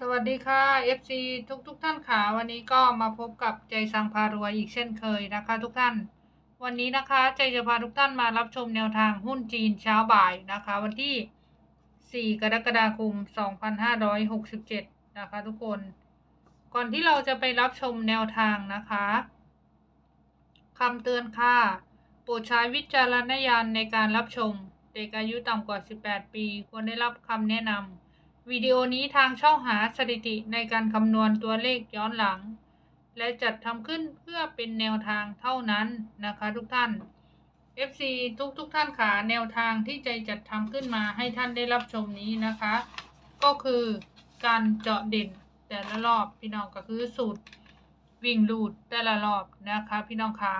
สวัสดีค่ะ FC ทุกทุกๆท่านค่ะวันนี้ก็มาพบกับใจสังพารวยอีกเช่นเคยนะคะ ทุกท่าน วันนี้นะคะใจจะพาทุกท่านมารับชมแนวทางหุ้นจีนเช้าบ่ายนะคะ วันที่ 4 กรกฎาคม 2567 นะคะ ทุกคน ก่อนที่เราจะไปรับชมแนวทางนะคะคำเตือนค่ะโปรดใช้วิจารณญาณในการรับชม เด็กอายุต่ำกว่า 18 ปี ควรได้รับคำแนะนำ วิดีโอนี้ทางช่องหาสถิติในการคำนวณตัวเลขย้อนหลัง และจัดทำขึ้นเพื่อเป็นแนวทางเท่านั้นนะคะทุกท่าน FC ทุกทุกท่านค่ะแนวทางที่ใจจัดทำขึ้นมาให้ท่านได้รับชมนี้นะคะ ก็คือการเจาะเด่นแต่ละรอบพี่น้องก็คือสูตรวิ่งลูดแต่ละรอบนะคะพี่น้องคะ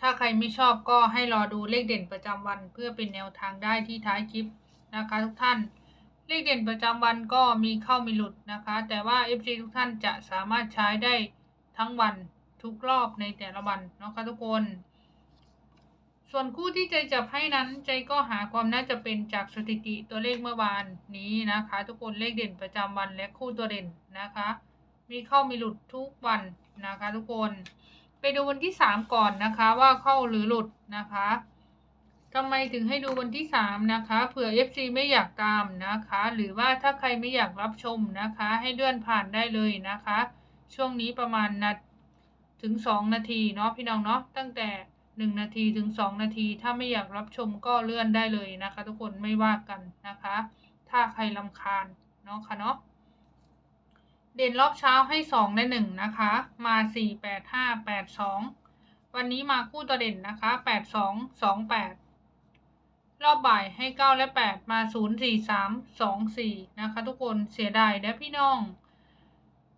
ถ้าใครไม่ชอบก็ให้รอดูเลขเด่นประจำวัน เพื่อเป็นแนวทางได้ที่ท้ายคลิปนะคะทุกท่าน เลขเด่นประจำวันก็มีเข้ามีหลุดนะคะ แต่ว่า FC ทุกท่านจะสามารถใช้ได้ทั้งวันทุกรอบในแต่ละวันนะคะทุกคน ส่วนคู่ที่ใจจับให้นั้นใจก็หาความน่าจะเป็นจากสถิติตัวเลขเมื่อวานนี้นะคะ ทุกคนเลขเด่นประจำวันและคู่ตัวเด่นนะคะ มีเข้ามีหลุดทุกวันนะคะ ทุกคน ไปดูวันที่สามก่อนนะคะว่าเข้าหรือหลุดนะคะ ทำไมถึงให้ดูวันที่สามนะคะเผื่อ FC ไม่อยากตามนะคะ หรือว่าถ้าใครไม่อยากรับชมนะคะ ให้เลื่อนผ่านได้เลยนะคะ ช่วงนี้ประมาณนาถึงสองนาทีเนาะพี่น้องเนาะตั้งแต่หนึ่งนาทีถึงสองนาที ถ้าไม่อยากรับชมก็เลื่อนได้เลยนะคะ ทุกคนไม่ว่ากันนะคะ ถ้าใครลำคาญเนาะค่ะเนาะเด่นรอบเช้าให้สองและหนึ่งนะคะ มาสี่แปดห้าแปดสองวันนี้มาคู่ตัวเด่นนะคะแปดสองสองแปด รอบบ่ายให้เก้าและแปดมาศูนย์สี่สามสองสี่นะคะ ทุกคนเสียดายนะพี่น้อง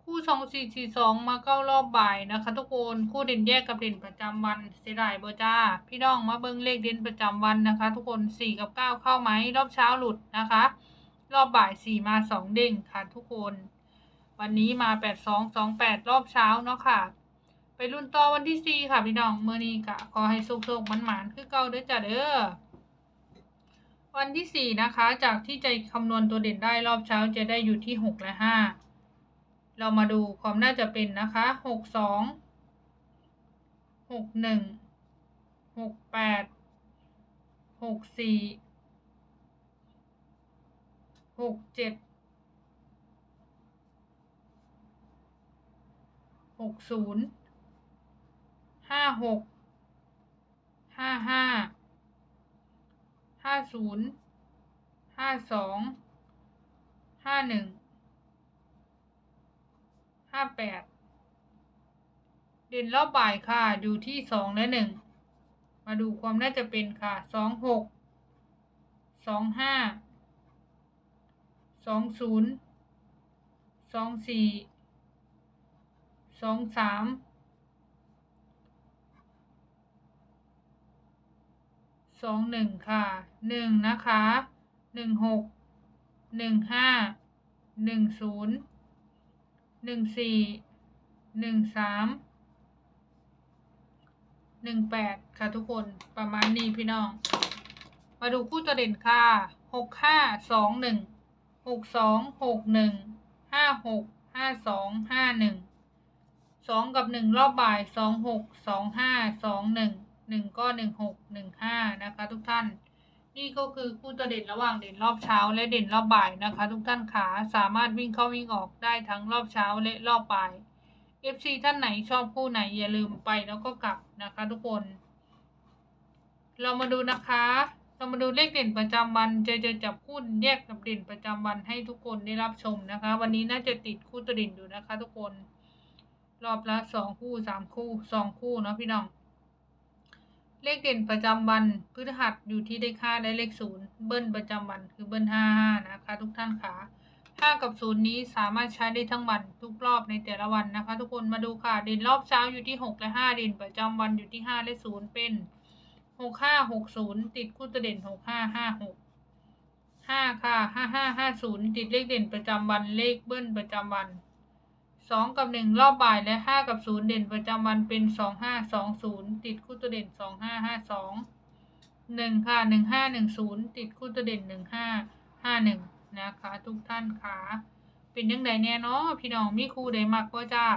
คู่สองสี่สี่สองมาเก้ารอบบ่ายนะคะ ทุกคนคู่เด่นแยกกับเด่นประจำวันเสียดายเบอร์จ้า พี่น้องมาเบิ้งเลขเด่นประจำวันนะคะ ทุกคนสี่กับเก้าเข้าไหมรอบเช้าหลุดนะคะ รอบบ่ายสี่มาสองเด้งค่ะทุกคน วันนี้มาแปดสองสองแปดรอบเช้าเนาะค่ะไปรุ่นต่อวันที่สี่ค่ะพี่น้องเมื่อนี้กะขอให้สุกๆมันหมานคือเก่าเด้อจ้ะเด้อ วันที่สี่นะคะ จากที่ใจคำนวณตัวเด่นได้รอบเช้าจะได้อยู่ที่หกและห้าเรามาดูความน่าจะเป็นนะคะหกสองหกหนึ่งหกแปดหกสี่ ห้าศูนย์ห้าสองห้าหนึ่งห้าแปดเด่นรอบบ่ายค่ะอยู่ที่สองและหนึ่งมาดูความน่าจะเป็นค่ะสองหกสองห้าสองศูนย์สองสี่สองสาม สองหนึ่งค่ะหนึ่งนะคะหนึ่งหกหนึ่งห้าหนึ่งศูนย์หนึ่งสี่หนึ่งสามหนึ่งแปดค่ะทุกคนประมาณนี้พี่น้อง มาดูคู่ตัวเด่นค่ะหกห้าสองหนึ่งหกสองหกหนึ่งห้าหกห้าสองห้าหนึ่งสองกับหนึ่งรอบบ่ายสองหกสองห้าสองหนึ่ง หนึ่งก็หนึ่งหกหนึ่งห้านะคะ ทุกท่าน นี่ก็คือคู่ตัวเด่นระหว่างเด่นรอบเช้าและเด่นรอบบ่ายนะคะ ทุกท่านขาสามารถวิ่งเข้าวิ่งออกได้ทั้งรอบเช้าและรอบบ่าย FC ท่านไหนชอบคู่ไหนอย่าลืมไปแล้วก็กลับนะคะทุกคน เรามาดูนะคะ เรามาดูเลขเด่นประจำวันจะจะจับคู่แยกกับเด่นประจำวันให้ทุกคนได้รับชมนะคะ วันนี้น่าจะติดคู่ตัวเด่นอยู่นะคะ ทุกคน รอบละสองคู่สามคู่สองคู่เนาะพี่น้อง เลขเด่นประจำวันพฤหัสอยู่ที่เลขห้าได้เลขศูนย์เบิ้ลประจำวันคือเบิ้ลห้าห้านะคะทุกท่านค่ะห้ากับศูนย์นี้สามารถใช้ได้ทั้งวันทุกรอบในแต่ละวันนะคะ ทุกคนมาดูค่ะ เด่นรอบเช้าอยู่ที่หกและห้าเด่นประจำวันอยู่ที่ห้าและศูนย์เป็นหกห้าหกศูนย์ติดคู่ตัวเด่นหกห้าห้าหกห้าค่ะห้าห้าห้าศูนย์ติดเลขเด่นประจำวันเลขเบิ้ลประจำวัน สองกับหนึ่งรอบบ่ายและห้ากับศูนย์เด่นประจำวันเป็นสองห้าสองศูนย์ติดคู่ตัวเด่นสองห้าห้าสองหนึ่งค่ะหนึ่งห้าหนึ่งศูนย์ติดคู่ตัวเด่นหนึ่งห้าห้าหนึ่งนะคะ ทุกท่านค่ะเป็นยังไงแน่เนาะพี่น้องมีคู่ใดมักบ่จ้า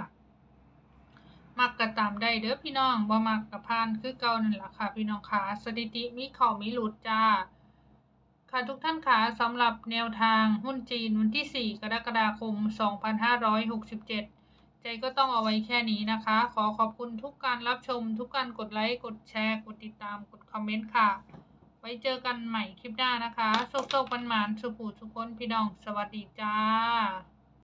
มักก็ตามได้เด้อพี่น้องบ่มักก็ผ่านคือเก่านั่นแหละค่ะ พี่น้องค่ะสถิติมีเข้ามีหลุดจ้า ค่ะทุกท่านค่ะสำหรับแนวทางหุ้นจีนวันที่ 4 กรกฎาคม 2567 ใจก็ต้องเอาไว้แค่นี้นะคะ ขอขอบคุณทุกการรับชม ทุกการกดไลค์ กดแชร์ กดติดตาม กดคอมเมนต์ค่ะ ไว้เจอกันใหม่คลิปหน้านะคะโชคๆมันๆสุขูสุขคนพี่น้อง สวัสดีจ้า